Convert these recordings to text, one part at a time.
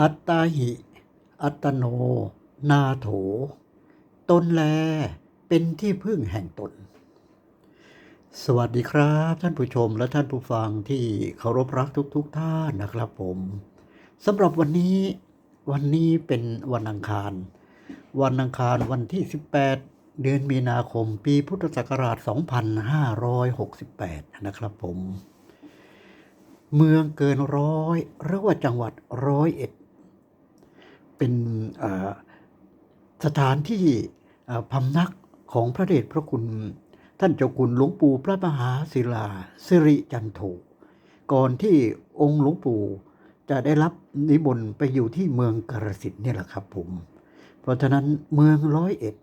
อัตตาหิ อัตโน นาโถ ตนแล เป็นที่พึ่งแห่งตน สวัสดีครับ ท่านผู้ชมและท่านผู้ฟังที่เคารพรักทุกๆทท่านนะครับผมสำหรับวันนี้วันนี้เป็นวันอังคาร วันอังคารวันที่ 18 เดือนมีนาคมปีพุทธศักราช 2568 นะครับผม เมืองเกินร้อยหรือว่าจังหวัดร้อยเอ็ด เป็นสถานที่พำนักของพระเดชพระคุณท่านเจ้าคุณหลวงปู่พระมหาศิลาสิริจันโทก่อนที่องค์หลวงปู่จะได้รับนิมนต์ไปอยู่ที่เมืองกาฬสินธุ์เนี่แหละครับผม เพราะฉะนั้นเมืองร้อยเอ็ด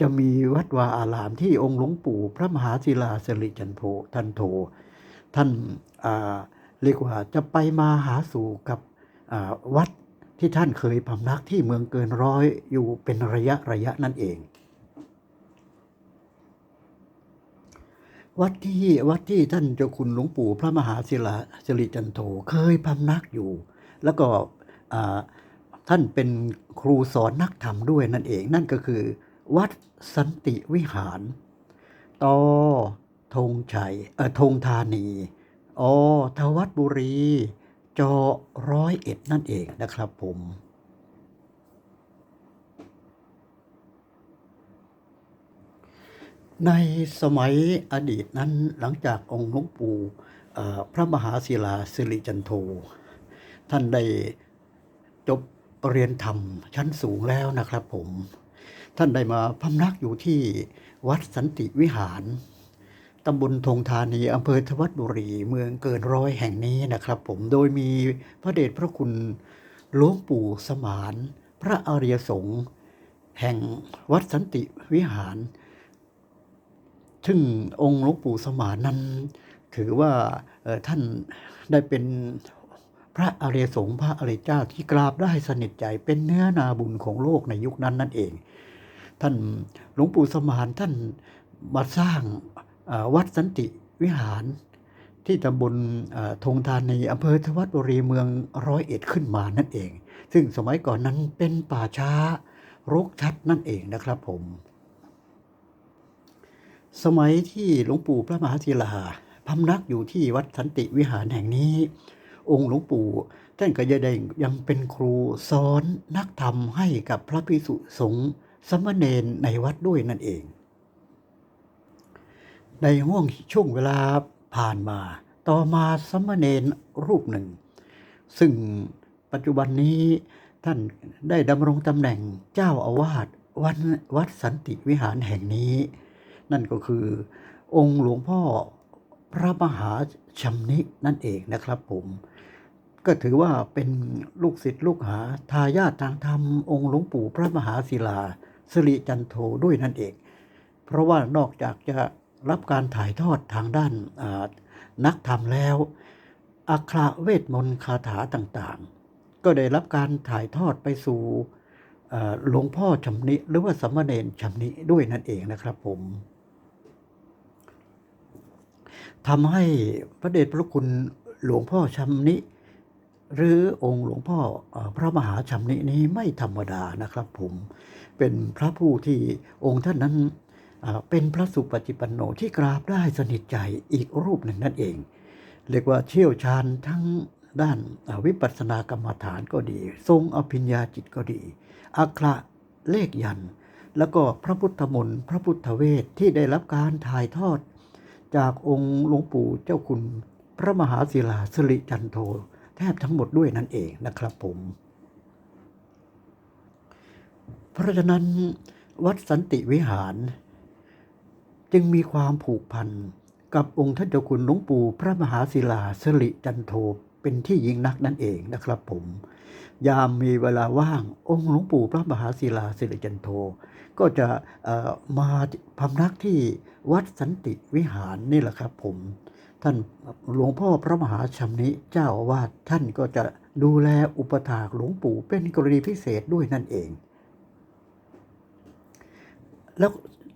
จะมีวัดวาอารามที่องค์หลวงปู่พระมหาศิลาสิริจันโทท่านโทท่านเรียกว่าจะไปมาหาสู่กับวัด ที่ท่านเคยพำนักที่เมืองเกินร้อยอยู่เป็นระยะระยะนั่นเอง วัดที่วัดที่ท่านเจ้าคุณหลวงปู่พระมหาศิลาสิริจันโทเคยพำนักอยู่ แล้วก็ท่านเป็นครูสอนนักธรรมด้วยนั่นเอง นั่นก็คือ วัดสันติวิหารตอธงชัยเออธงธานีอทวัดบุรี จอร้อยเอ็ดนั่นเองนะครับผมในสมัยอดีตนั้นหลังจากองค์หลวงปู่พระมหาศิลาสิริจันโท ท่านได้จบเรียนธรรมชั้นสูงแล้วนะครับผม ท่านได้มาพำนักอยู่ที่วัดสันติวิหาร ตำบลธงธานีอำเภอทวัดบุรี เมืองเกินร้อยแห่งนี้นะครับ ผมโดยมีพระเดชพระคุณหลวงปู่สมาน พระอริยสงฆ์แห่งวัดสันติวิหาร ซึ่งองค์หลวงปู่สมานนั้น ถือว่าท่านได้เป็นพระอริยสงฆ์พระอริยเจ้าที่กราบได้สนิทใจเป็นเนื้อนาบุญของโลกในยุคนั้นนั่นเอง ท่านหลวงปู่สมานท่านมาสร้าง วัดสันติวิหารที่ตำบลธงธานีอำเภอทวัดบุรีเมืองร้อยเอ็ดขึ้นมานั่นเอง ซึ่งสมัยก่อนนั้นเป็นป่าช้ารกชัดนั่นเองนะครับผม สมัยที่หลวงปู่พระมหาศิลาพำนักอยู่ที่วัดสันติวิหารแห่งนี้ องค์หลวงปู่ท่านก็ยังได้ยังเป็นครูสอนนักธรรมให้กับพระภิกษุสงฆ์สมณเณรในวัดด้วยนั่นเอง ในห่วงช่วงเวลาผ่านมา ต่อมาสมณเณรรูปหนึ่ง ซึ่งปัจจุบันนี้ท่านได้ดำรงตำแหน่งเจ้าอาวาสวัดวัดสันติวิหารแห่งนี้ นั่นก็คือองค์หลวงพ่อพระมหาชำนินั่นเองนะครับผม ก็ถือว่าเป็นลูกศิษย์ลูกหาทายาททางธรรมองค์หลวงปู่พระมหาศิลาสิริจันโทด้วยนั่นเอง เพราะว่านอกจากจะ รับการถ่ายทอดทางด้านนักธรรมแล้วอัครเวทมนต์คาถาต่างๆ ก็ได้รับการถ่ายทอดไปสู่หลวงพ่อชำนิหรือว่าสามเณรชำนิด้วยนั่นเองนะครับผมทำให้พระเดชพระคุณหลวงพ่อชำนิ หรือองค์หลวงพ่อพระมหาชำนินี้ไม่ธรรมดานะครับผมเป็นพระผู้ที่องค์ท่านนั้น เป็นพระสุปฏิปันโนที่กราบได้สนิทใจอีกรูปหนึ่งนั่นเอง เรียกว่าเชี่ยวชาญทั้งด้านวิปัสสนากรรมฐานก็ดี ทรงอภิญญาจิตก็ดีอัคระเลขยัน แล้วก็พระพุทธมนต์พระพุทธเวทที่ได้รับการถ่ายทอด จากองค์หลวงปู่เจ้าคุณ พระมหาศิลาสริจันโทแทบทั้งหมดด้วยนั่นเองนะครับผม เพราะฉะนั้นวัดสันติวิหาร จึงมีความผูกพันกับองค์ท่านเจ้าคุณหลวงปู่พระมหาศิลาสิริจันโทเป็นที่ยิ่งนักนั่นเองนะครับผม ยามมีเวลาว่างองค์หลวงปู่พระมหาศิลาสิริจันโท ก็จะมาพำนักที่วัดสันติวิหารนี่แหละครับผมท่านหลวงพ่อพระมหาชำนิเจ้าอาวาสท่านก็จะดูแลอุปถากหลวงปู่เป็นกรณีพิเศษด้วยนั่นเอง แล้ว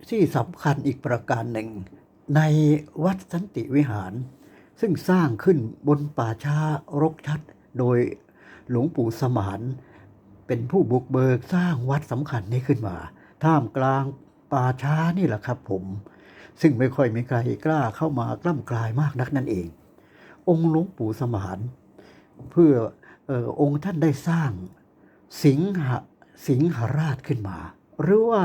ที่สำคัญอีกประการหนึ่ง ในวัดสันติวิหาร ซึ่งสร้างขึ้นบนป่าช้ารกชัด โดยหลวงปู่สมานเป็นผู้บุกเบิกสร้างวัดสำคัญนี้ขึ้นมา ท่ามกลางป่าช้านี่แหละครับผม ซึ่งไม่ค่อยมีใครกล้าเข้ามากล้ำกลายมากนักนั่นเอง องค์หลวงปู่สมานเพื่อออองค์ท่านได้สร้างสิงหสิงหราชขึ้นมา หรือว่า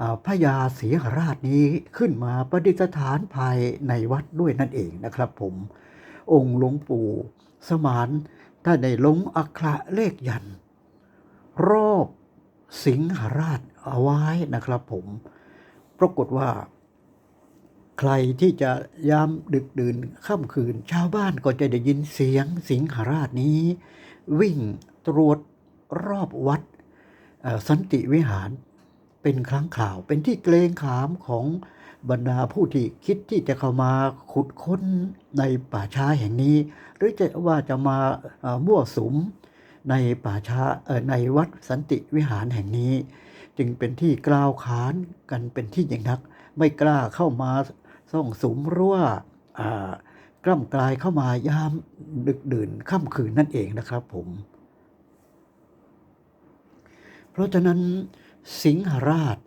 อ่าพญาศรีหราชนี้ขึ้นมาประดิษฐานภายในวัดด้วยนั่นเองนะครับผมองค์หลวงปู่สมานท่านได้ลงอักขระเลขยัน รอบสิงหราชเอาไว้นะครับผม ปรากฏว่า ใครที่จะยามดึกดื่นค่ำคืน ชาวบ้านก็จะได้ยินเสียงสิงหราชนี้ วิ่งตรวจรอบวัดสันติวิหาร เป็นครั้งข่าว เป็นที่เกรงขามของบรรดาผู้ที่คิดที่จะเข้ามาขุดค้นในป่าช้าแห่งนี้ หรือจะว่าจะมามั่วสุมในป่าช้าในวัดสันติวิหารแห่งนี้ จึงเป็นที่กล่าวขานกันเป็นที่ยิ่งนัก ไม่กล้าเข้ามาส่องสุมรือว่ากล้ำกลายเข้ามายามดึกดื่นค่ำคืนนั่นเองนะครับผม เพราะฉะนั้น สิงหราช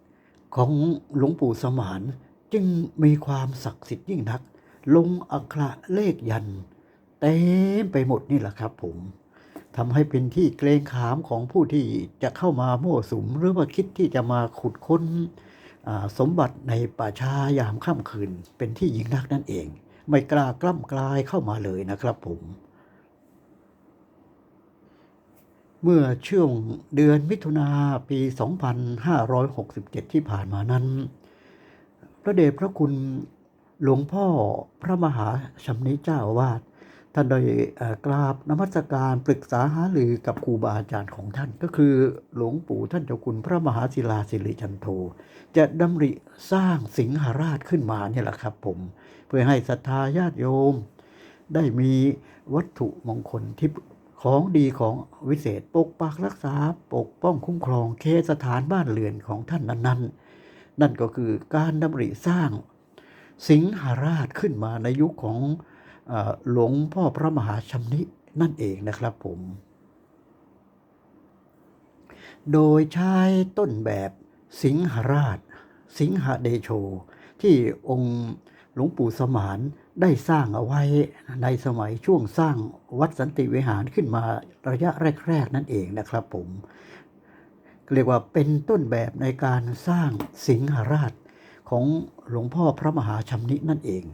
ของหลวงปู่สมานจึงมีความศักดิ์สิทธิ์ยิ่งนัก ลงอักขระเลขยันเต็มไปหมดนี่แหละครับผมทำให้เป็นที่เกรงขามของผู้ที่จะเข้ามามั่วสุม หรือว่าคิดที่จะมาขุดค้นสมบัติในป่าช้ายามค่ำคืน เป็นที่ยิ่งนักนั่นเอง ไม่กล้ากล้ำกลายเข้ามาเลยนะครับผม เมื่อช่วงเดือนมิถุนาปี 2567 ที่ผ่านมานั้น พระเดชพระคุณหลวงพ่อพระมหาชำนิเจ้าวาสท่านได้กราบนมัสการปรึกษาหารือกับครูบาอาจารย์ของท่าน ก็คือหลวงปู่ท่านเจ้าคุณพระมหาศิลาสิริจันโทจะดำริสร้างสิงหราชขึ้นมาเนี่ยแหละครับผม เพื่อให้ศรัทธาญาติโยม ได้มีวัตถุมงคลที่ ของดีของวิเศษปกปักรักษาปกป้องคุ้มครองเคสถานบ้านเรือนของท่านนั้น ๆ นั่นก็คือการดำริสร้างสิงหราชขึ้นมาในยุคของหลวงพ่อพระมหาชำนินั่นเองนะครับผม โดยใช้ต้นแบบสิงหราช สิงหเดโช ที่องค์หลวงปู่สมาน ได้สร้างเอาไว้ในสมัยช่วงสร้างวัดสันติวิหารขึ้นมาระยะแรกๆนั่นเองนะครับผม เรียกว่าเป็นต้นแบบในการสร้างสิงหราชของหลวงพ่อพระมหาชำนินั่นเอง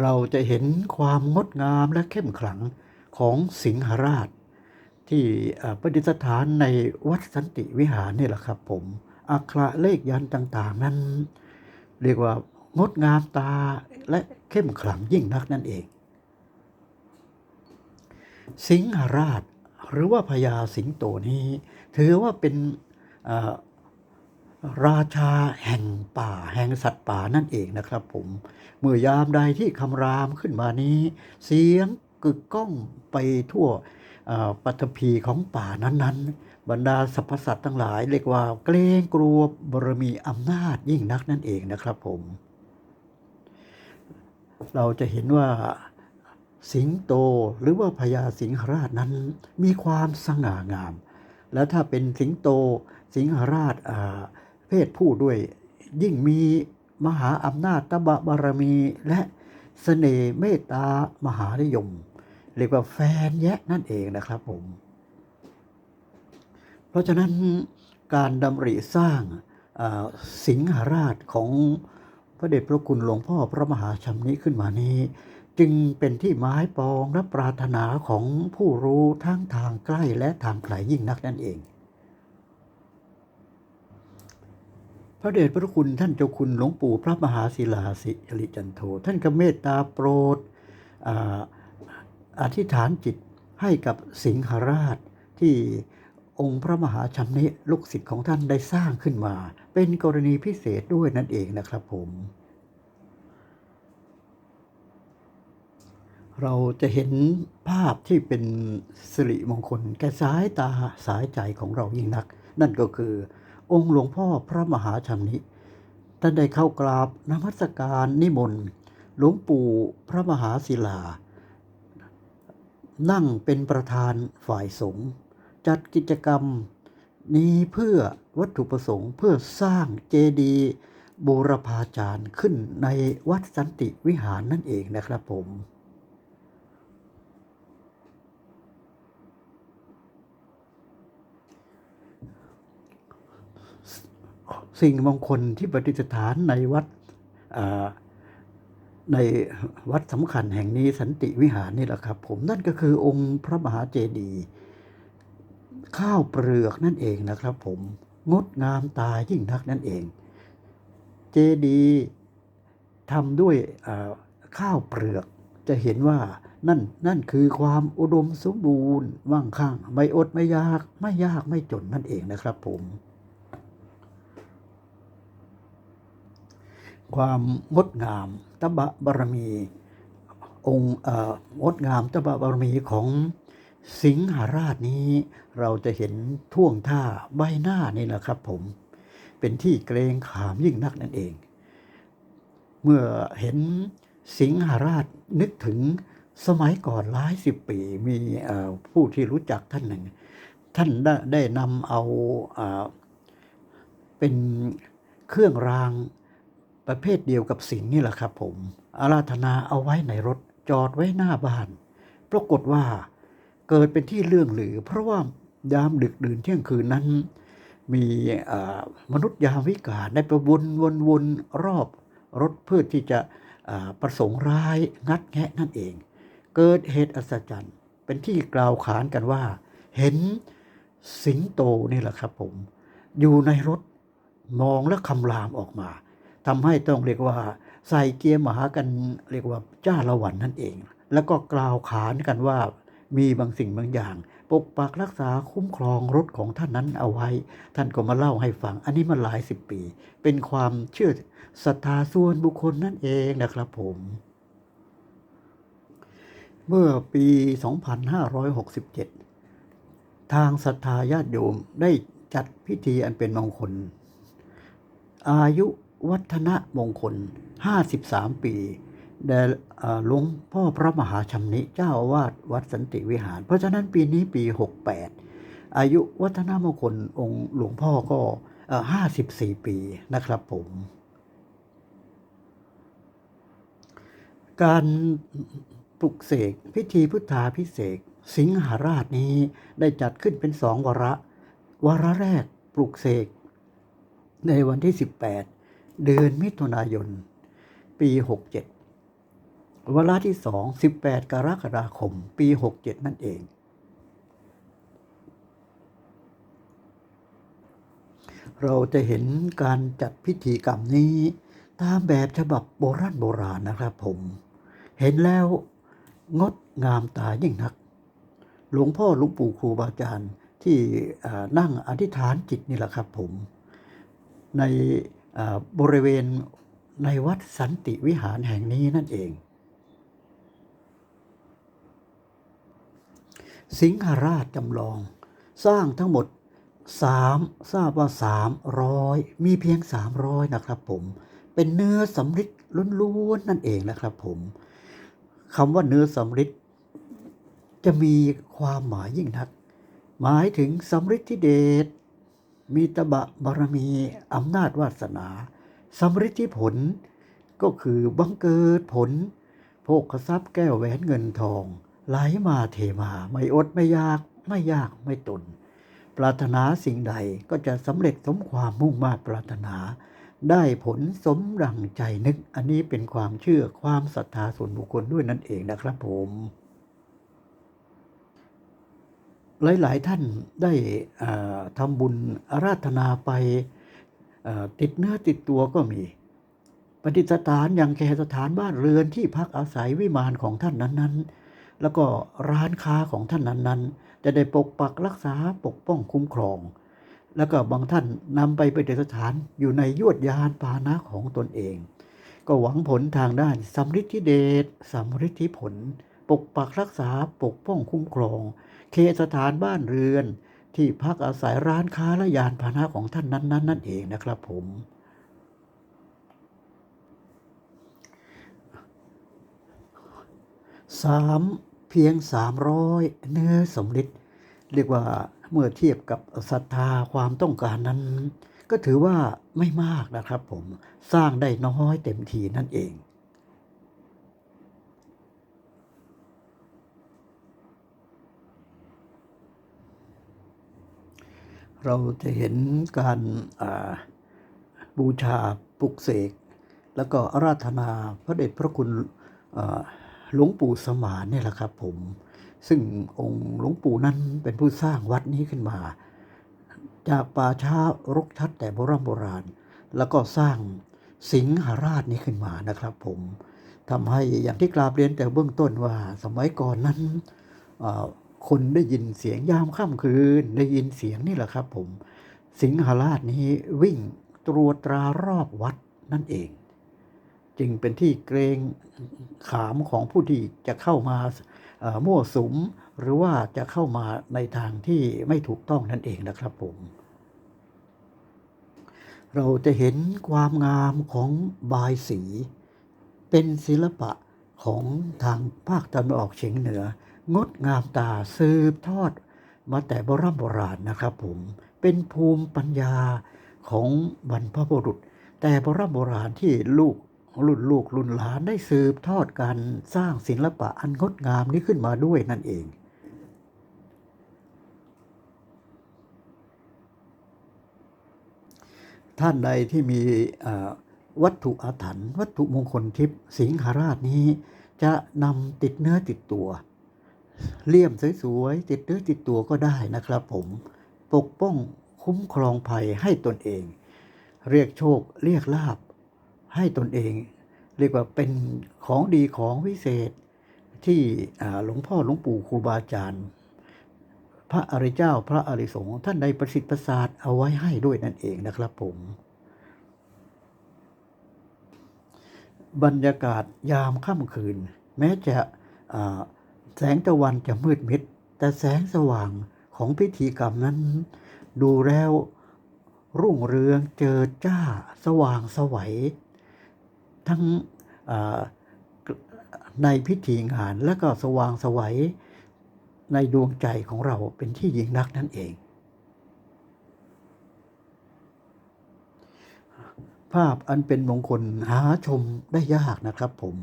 เราจะเห็นความงดงามและเข้มขลังของสิงหราช ที่ประดิษฐานในวัดสันติวิหารนี่แหละครับผมอักระเลขยันต์ต่างๆ นั้น เรียกว่า งดงามตาและเข้มขลังยิ่งนักนั่นเอง สิงหราชหรือว่าพญาสิงโตนี้ ถือว่าเป็นราชาแห่งป่า แห่งสัตว์ป่านั่นเองนะครับผมเมื่อยามใดที่คำรามขึ้นมานี้ เสียงกึกก้องไปทั่วปัตภีของป่านั้นๆ บรรดาสรรพสัตว์ทั้งหลาย เรียกว่าเกรงกลัวบรมีอำนาจยิ่งนักนั่นเองนะครับผม เราจะเห็นว่าสิงโตหรือว่าพญาสิงหราชนั้นมีความสง่างาม แล้วถ้าเป็นสิงโตสิงหราชเพศผู้ด้วย ยิ่งมีมหาอำนาจตบะบารมีและเสน่ห์เมตตามหานิยม เรียกว่าแฟนแยะนั่นเองนะครับผม เพราะฉะนั้นการดำริสร้างสิงหราชของ ระเดชพระคุณหลวงพ่อพระมหาชำนิขึ้นมานี้ จึงเป็นที่หมายปองและปรารถนาของผู้รู้ทั้งทางใกล้และทางไกลยิ่งนักนั่นเอง พระเดชพระคุณท่านเจ้าคุณหลวงปู่พระมหาศิลาสิริจันโทท่านก็เมตตาโปรดออธิษฐานจิตให้กับสิงหราชที่ องค์พระมหาชำนิลูกศิษย์ของท่านได้สร้างขึ้นมา เป็นกรณีพิเศษด้วยนั่นเองนะครับผม เราจะเห็นภาพที่เป็นสิริมงคลแก่สายตาสายใจของเรายิ่งนัก นั่นก็คือ องค์หลวงพ่อพระมหาชำนิท่านได้เข้ากราบนมัสการนิมนต์หลวงปู่พระมหาศิลา นั่งเป็นประธานฝ่ายสงฆ์ จัดกิจกรรม นี้เพื่อวัตถุประสงค์เพื่อสร้างเจดีย์บูรพาจารย์ขึ้นในวัดสันติวิหารนั่นเองนะครับผมสิ่งมงคลที่ประดิษฐานในวัดในวัดสำคัญแห่งนี้สันติวิหารนี่แหละครับ ผมนั่นก็คือองค์พระมหาเจดีย์ ข้าวเปลือกนั่นเองนะครับผมงดงามตายิ่งนักนั่นเอง เจดีทำด้วยข้าวเปลือกจะเห็นว่านั่นนั่นคือความอุดมสมบูรณ์ว่างข้าง ไม่อดไม่ยาก ไม่ยากไม่จนนั่นเองนะครับผม ความงดงามตบะบารมี องค์เอ่องดงามตบะบารมีของ สิงหราชนี้เราจะเห็นท่วงท่าใบหน้านี่แหละครับ ผมเป็นที่เกรงขามยิ่งนักนั่นเอง เมื่อเห็นสิงหราชนึกถึงสมัยก่อนหลายสิบปีมีผู้ที่รู้จักท่านหนึ่ง ท่านได้ไดนำเอาอเป็นเครื่องรางประเภทเดียวกับสิงนี่แหละครับผมอาราธนาเอาไว้ในรถจอดไว้หน้าบ้าน ปรากฏว่า เกิดเป็นที่เรื่องหรือ เพราะว่ายามดึกดื่นเที่ยงคืนนั้น มีมนุษย์ยามวิกาลได้ไปวนวนวนรอบรถเพื่อที่จะประสงค์ร้ายงัดแงะนั่นเอง เกิดเหตุอัศจรรย์ เป็นที่กล่าวขานกันว่า เห็นสิงโตนี่แหละครับผม อยู่ในรถมองและคำรามออกมาทำให้ต้องเรียกว่า ใส่เกียร์มหากันเรียกว่าจ้าละวันนั่นเอง แล้วก็กล่าวขานกันว่า มีบางสิ่งบางอย่าง ปกปักรักษาคุ้มครองรถของท่านนั้นเอาไว้ ท่านก็มาเล่าให้ฟัง อันนี้มาหลายสิบปี เป็นความเชื่อศรัทธาส่วนบุคคลนั่นเองนะครับผม เมื่อปี 2567 ทางศรัทธาญาติโยมได้จัดพิธีอันเป็นมงคล อายุวัฒนมงคล 53 ปี แด่หลวงพ่อพระมหาชำนิเจ้าอาวาสวัดสันติวิหาร เพราะฉะนั้นปีนี้ปี 68 อายุวัฒนมงคลองค์หลวงพ่อก็เอ่อ54ปีนะครับผม การปลุกเสกพิธีพุทธาพิเศษสิงหาราชนี้ได้จัดขึ้นเป็นสองวาระ วาระแรกปลุกเสกในวันที่ 18 เดือนมิถุนายน ปี 67 วาระที่สอง18กรกฎาคม ปี67นั่นเอง เราจะเห็นการจัดพิธีกรรมนี้ ตามแบบฉบับโบราณโบราณนะครับผม เห็นแล้วงดงามตายิ่งนัก หลวงพ่อหลวงปู่ครูบาอาจารย์ที่นั่งอธิษฐานจิตนี่แหละครับผม ในบริเวณในวัดสันติวิหารแห่งนี้นั่นเอง สิงหราชจำลอง สร้างทั้งหมดสามทราบว่าสามร้อยมีเพียงสามร้อยนะครับผม เป็นเนื้อสำริดล้วนๆนั่นเองนะครับผมคำว่าเนื้อสำริดจะมีความหมายยิ่งนัก หมายถึงสำริดที่เดชมีตบะบารมีอำนาจวาสนาสำริดที่ผลก็คือบังเกิดผลโภคทรัพย์แก้วแหวนเงินทอง ไหลมาเทมาไม่อดไม่ยากไม่ยากไม่ตน ปรารถนาสิ่งใดก็จะสำเร็จสมความมุ่งมา่ปรารถนา ได้ผลสมดังใจนึกอันนี้เป็นความเชื่อความศรัทธาส่วนบุคคลด้วยนั่นเองนะครับผมหลาย ๆ ท่านได้ทำบุญอาราธนาไปติดเนื้อติดตัวก็มี ปฏิสถานอย่างแคสถานบ้านเรือนที่พักอาศัยวิมานของท่านนั้น ๆ แล้วก็ร้านค้าของท่านนั้นๆ จะได้ปกปักรักษาปกป้องคุ้มครอง แล้วก็บางท่านนำไปปฏิสถานอยู่ในยวดยานปาหนะของตนเอง ก็หวังผลทางด้านสำฤทธิเดชสำฤทธิผล ปกปักรักษาปกป้องคุ้มครอง เคสถานบ้านเรือน ที่พักอาศัยร้านค้าและยานพาหนะของท่านนั้น ๆ นั่นเองนะครับผมสาม พียง 300 เนื้อสำลิดเรียกว่าเมื่อเทียบกับศรัทธาความต้องการนั้น ก็ถือว่าไม่มากนะครับผมสร้างได้น้อยเต็มทีนั่นเองเราจะเห็นการาบูชาปลุกเสก แล้วก็อาราธนาพระเดชพระคุณ หลวงปู่สมานเนี่ยแหละครับผม ซึ่งองค์หลวงปู่นั้นเป็นผู้สร้างวัดนี้ขึ้นมา จากป่าช้ารกชัดแต่โบราณโบราณ แล้วก็สร้างสิงหราชนี้ขึ้นมานะครับผมทำให้อย่างที่กราบเรียนแต่เบื้องต้นว่าสมัยก่อนนั้นคนได้ยินเสียงยามค่ำคืน ได้ยินเสียงนี่แหละครับผม สิงหราชนี้วิ่งตรวจตรารอบวัดนั่นเอง จึงเป็นที่เกรงขามของผู้ที่จะเข้ามามั่วสุม หรือว่าจะเข้ามาในทางที่ไม่ถูกต้องนั่นเองนะครับผมเราจะเห็นความงามของบายสี เป็นศิลปะของทางภาคตะวันออกเฉียงเหนือ งดงามตาสืบทอด มาแต่โบราณโบราณนะครับผม เป็นภูมิปัญญาของบรรพบุรุษ แต่โบราณโบราณที่ลูก รุ่นลูกรุ่นหลานได้สืบทอดการสร้างศิลปะอันงดงามนี้ขึ้นมาด้วยนั่นเอง ท่านใดที่มีวัตถุอาถรรพ์วัตถุมงคลทิพย์สิงหราชนี้ จะนำติดเนื้อติดตัวเลี่ยมสวยๆติดเนื้อติดตัวก็ได้นะครับผมปกป้องคุ้มครองภัยให้ตนเอง เรียกโชคเรียกลาบ ให้ตนเอง เรียกว่าเป็นของดีของวิเศษที่หลวงพ่อหลวงปู่ครูบาอาจารย์ พระอริเจ้าพระอริสงฆ์ท่านใดประสิทธิ์ประสาทเอาไว้ให้ด้วยนั่นเองนะครับผม บรรยากาศยามค่ำคืน แม้จะแสงตะวันจะมืดมิด แต่แสงสว่างของพิธีกรรมนั้น ดูแล้วรุ่งเรืองเจิดจ้าสว่างสวัย ทั้งในพิธีงานและก็สว่างสวัยในดวงใจของเราเป็นที่ยิ่งนักนั่นเอง ภาพอันเป็นมงคลหาชมได้ยากนะครับผม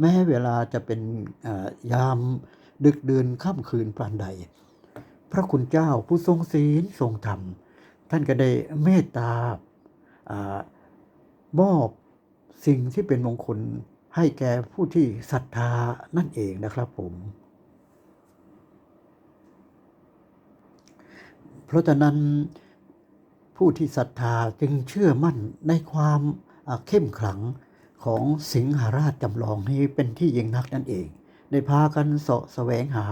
แม้เวลาจะเป็นยามดึกเดือนค่ำคืนปานใด พระคุณเจ้าผู้ทรงศีลทรงธรรม ท่านก็ได้เมตตามอบ สิ่งที่เป็นมงคลให้แก่ผู้ที่ศรัทธานั่นเองนะครับผม เพราะฉะนั้นผู้ที่ศรัทธาจึงเชื่อมั่นในความเข้มขลังของสิงหราชจำลองนี้เป็นที่ยิ่งนักนั่นเอง ได้พากันเสาะแสวงหา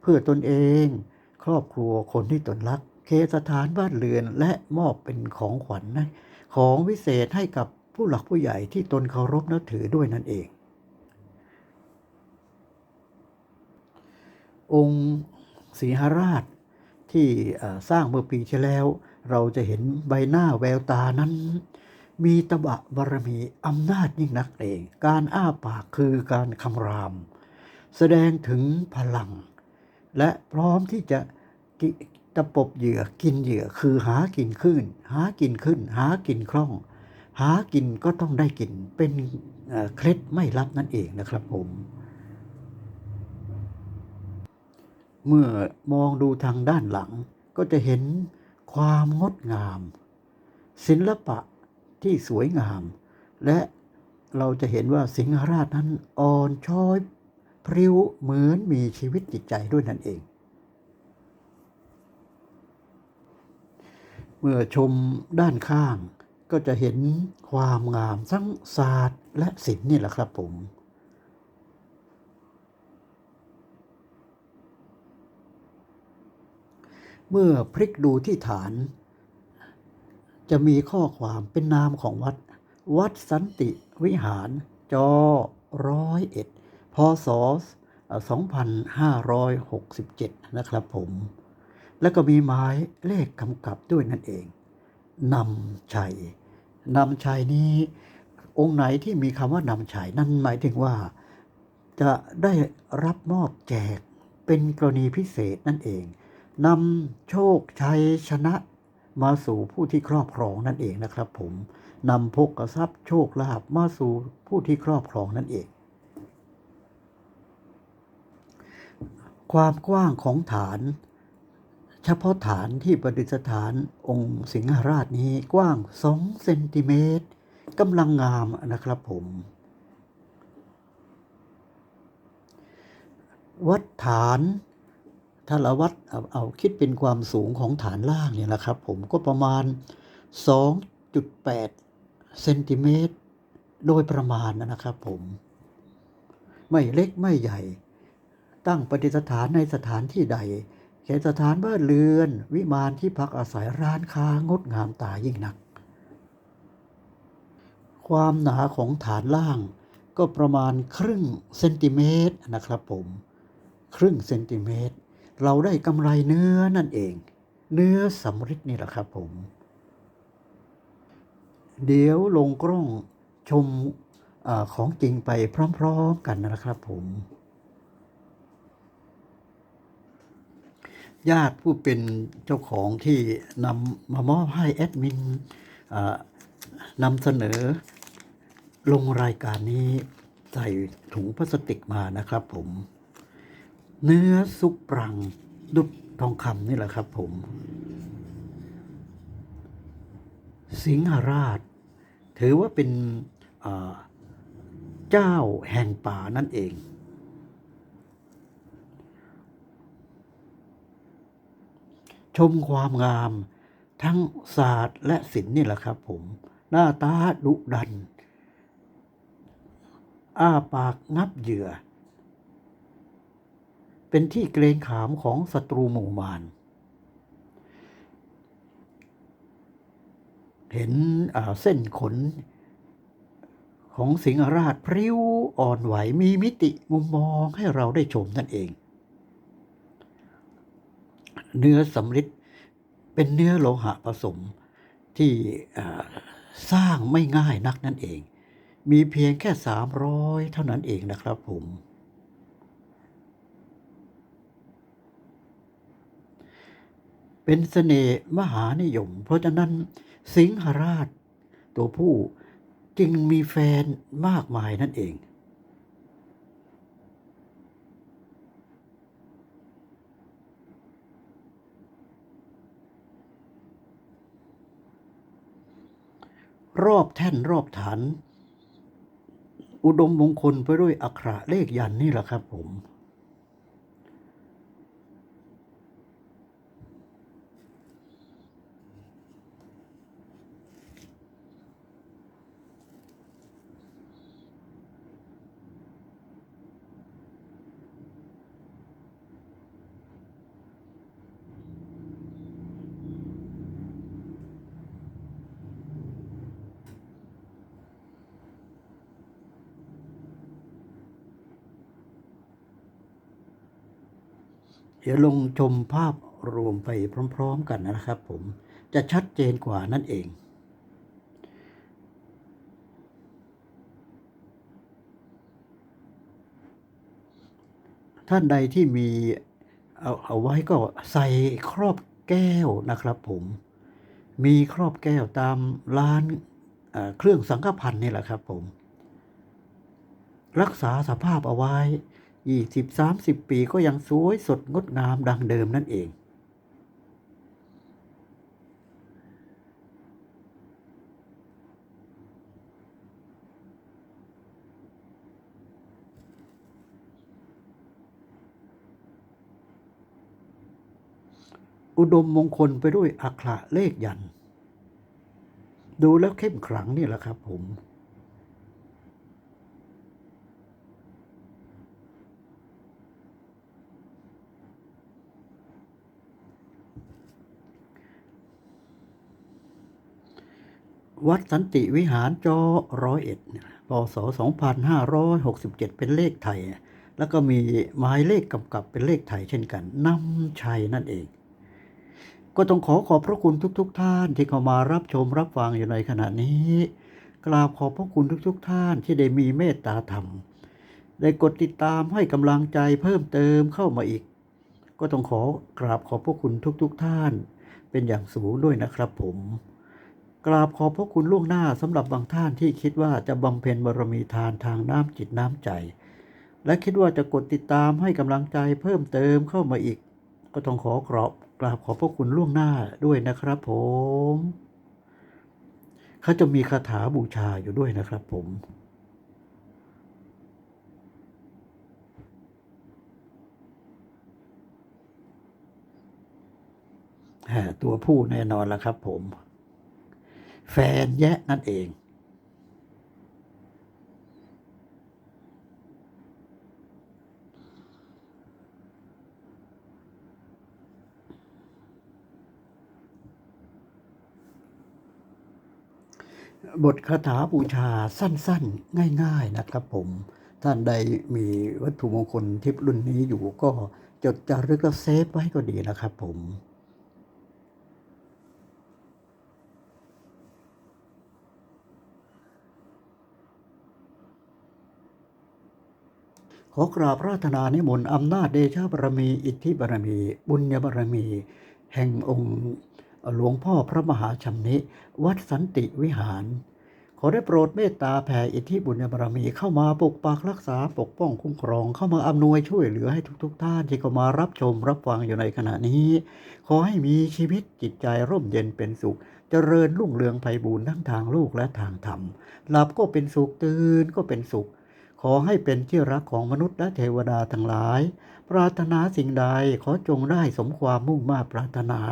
เพื่อตนเอง ครอบครัวคนที่ตนรัก เคสถานบ้านเรือนและมอบเป็นของขวัญนของวิเศษให้กับ ผู้หลักผู้ใหญ่ที่ตนเคารพนับถือด้วยนั่นเอง องค์ศรีหราชที่สร้างเมื่อปีที่แล้ว เราจะเห็นใบหน้าแววตานั้น มีตบะบารมีอำนาจยิ่งนักเอง การอ้าปากคือการคำราม แสดงถึงพลัง และพร้อมที่จะตะปบเหยื่อกินเหยื่อคือหากินขึ้น หากินขึ้น หากินคล่อง หากินก็ต้องได้กินเป็นเคล็ดไม่ลับนั่นเองนะครับผม เมื่อมองดูทางด้านหลังก็จะเห็นความงดงาม ศิลปะที่สวยงาม และเราจะเห็นว่าสิงหราชนั้นอ่อนช้อยพริ้วเหมือนมีชีวิตจิตใจด้วยนั่นเอง เมื่อชมด้านข้าง ก็จะเห็นความงามทั้งศาสตร์และศิลป์นี่แหละครับผม เมื่อพลิกดูที่ฐาน จะมีข้อความเป็นนามของวัด วัดสันติวิหาร จอร้อยเอ็ดพศ2567 นะครับผม แล้วก็มีหมายเลขกำกับด้วยนั่นเอง นำชัย นำชัยนี้ องค์ไหนที่มีคำว่านำชัยนั่นหมายถึงว่า จะได้รับมอบแจกเป็นกรณีพิเศษนั่นเองนำโชคชัยชนะมาสู่ผู้ที่ครอบครองนั่นเองนะครับ ผมนำพกทรัพย์โชคลาภมาสู่ผู้ที่ครอบครองนั่นเอง ความกว้างของฐาน ฉพาะฐานที่ประดิษฐานองค์สิงหราชนี้กว้าง 2 เซนติเมตรกำลังงามนะครับผม วัดฐานถ้าเราวัดเอาเอาคิดเป็นความสูงของฐานล่างเนี่ยนะครับ ผมก็ประมาณ 2.8 เซนติเมตรโดยประมาณนะครับผม ไม่เล็กไม่ใหญ่ ตั้งประดิษฐานในสถานที่ใด แค่สถานบ้านเรือน วิมานที่พักอาศัยร้านค้างดงามตายิ่งนัก ความหนาของฐานล่างก็ประมาณครึ่งเซนติเมตรนะครับผม ครึ่งเซนติเมตร เราได้กำไรเนื้อนั่นเอง เนื้อสำริดนี่แหละครับผม เดี๋ยวลงกล้องชมอของจริงไปพร้อม ๆ กันนะครับผม ญาติผู้เป็นเจ้าของที่นำมามอบให้แอดมินนำเสนอลงรายการนี้ใส่ถุงพลาสติกมานะครับผม เนื้อซุปปรังดุบทองคำนี่แหละครับผม สิงหราช ถือว่าเป็นเจ้าแห่งป่านั่นเอง ชมความงาม ทั้งศาสตร์และศิลป์นี่แหละครับผม หน้าตาดุดัน อ้าปากงับเหยื่อ เป็นที่เกรงขามของศัตรูหมู่มารเห็นเส้นขนของสิงหราชพริ้วอ่อนไหวมีมิติมุมมองให้เราได้ชมนั่นเอง เนื้อสำริดเป็นเนื้อโลหะผสมที่สร้างไม่ง่ายนักนั่นเอง มีเพียงแค่ 300 เท่านั้นเองนะครับผม เป็นเสน่ห์มหานิยม เพราะฉะนั้นสิงหราชตัวผู้จึงมีแฟนมากมายนั่นเอง รอบแท่นรอบฐาน อุดมมงคลไปด้วยอักขระเลขยันนี่แหละครับผม เดี๋ยวลงชมภาพรวมไปพร้อม ๆ กันนะครับ ผมจะชัดเจนกว่านั่นเอง ท่านใดที่มีเอาเอาไว้ก็ใส่ครอบแก้วนะครับ ผมมีครอบแก้วตามร้านเครื่องสังฆพันธ์นี่แหละครับ ผม รักษาสภาพเอาไว้ ยี่สิบสามสิบปีก็ยังสวยสดงดงามดังเดิมนั่นเอง อุดมมงคลไปด้วยอักขระเลขยัน ดูแล้วเข้มขลังนี่แหละครับผม วัดสันติวิหารจอร้อยเอ็ดพศ2567 เป็นเลขไทย แล้วก็มีหมายเลขกำกับเป็นเลขไทยเช่นกันนำชัยนั่นเอง ก็ต้องขอขอบพระคุณทุกๆทท่านที่เข้ามารับชมรับฟังอยู่ในขณะนี้ กราบขอบพระคุณทุกๆทท่านที่ได้มีเมตตาธรรม ได้กดติดตามให้กำลังใจเพิ่มเติมเข้ามาอีก ก็ต้องขอกราบขอบพระคุณทุกๆทท่าน เป็นอย่างสูงด้วยนะครับผม กราบขอบพระคุณล่วงหน้าสำหรับบางท่านที่คิดว่าจะบำเพ็ญบารมีทานทางน้ำจิตน้ำใจ และคิดว่าจะกดติดตามให้กำลังใจเพิ่มเติมเข้ามาอีก ก็ต้องขอกราบกราบขอบพระคุณล่วงหน้าด้วยนะครับผมเขาจะมีคาถาบูชาอยู่ด้วยนะครับผมแหตัวผู้แน่นอนแล้วครับผม แฟนแยะนั่นเอง บทคาถาบูชาสั้นๆ ง่าย ๆนะครับผม ท่านใดมีวัตถุมงคลทิพย์รุ่นนี้อยู่ก็จดจารึกและเซฟไว้ก็ดีนะครับผม ขอกราบพระราธนานิมนต์อำนาจเดชบารมี อิทธิบารมี บุญญบารมี แห่งองค์หลวงพ่อพระมหาชำนิ วัดสันติวิหาร ขอได้โปรดเมตตาแผ่อิทธิบุญญบารมีเข้ามาปกปักรักษาปกป้องคุ้มครอง เข้ามาอำนวยช่วยเหลือให้ทุกๆทท่านที่เข้ามารับชมรับฟังอยู่ในขณะนี้ ขอให้มีชีวิตจิตใจร่มเย็นเป็นสุขเจริญรุ่งเรืองไพบูรณ์ทั้งทางโลกและทางธรรม หลับก็เป็นสุขตื่นก็เป็นสุข ขอให้เป็นที่รักของมนุษย์และเทวดาทั้งหลาย ปรารถนาสิ่งใดขอจงได้สมความมุ่งมา่ปรารถนา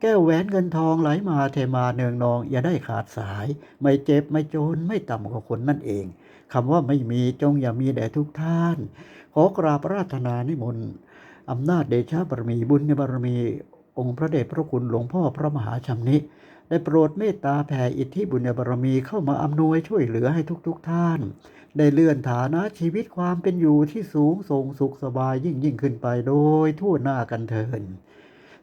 แก้วแหวนเงินทองไหลมาเทมาเนืองนอง อย่าได้ขาดสาย ไม่เจ็บไม่จนไม่ต่ำกว่าคนนั่นเองคำว่าไม่มีจงอย่ามีแด่ทุกท่าน ขอกราบปรารถนานิมนต์อำนาจเดชะบารมีบุญบารมี องค์พระเดชพระคุณหลวงพ่อพระมหาชำนิ ได้โปรดเมตตาแผ่อิทธิบุญบารมีเข้ามาอำนวยช่วยเหลือให้ทุกๆทท่าน ได้เลื่อนฐานะชีวิตความเป็นอยู่ที่สูงส่งสุขสบายยิ่งยิ่งขึ้นไปโดยทั่วหน้ากันเทิน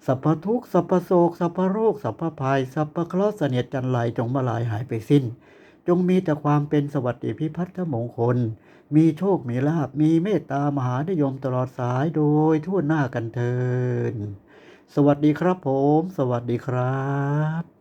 สัพพทุกสัพพโศกสัพพโรคสัพพภัยสัพพเคราะห์เสนียดจันไรจงมาลายหายไปสิ้น จงมีแต่ความเป็นสวัสดิพิพัฒน์มงคล มีโชคมีลาบมีเมตตามหานิยมตลอดสายโดยทั่วหน้ากันเทินสวัสดีครับผม สวัสดีครับ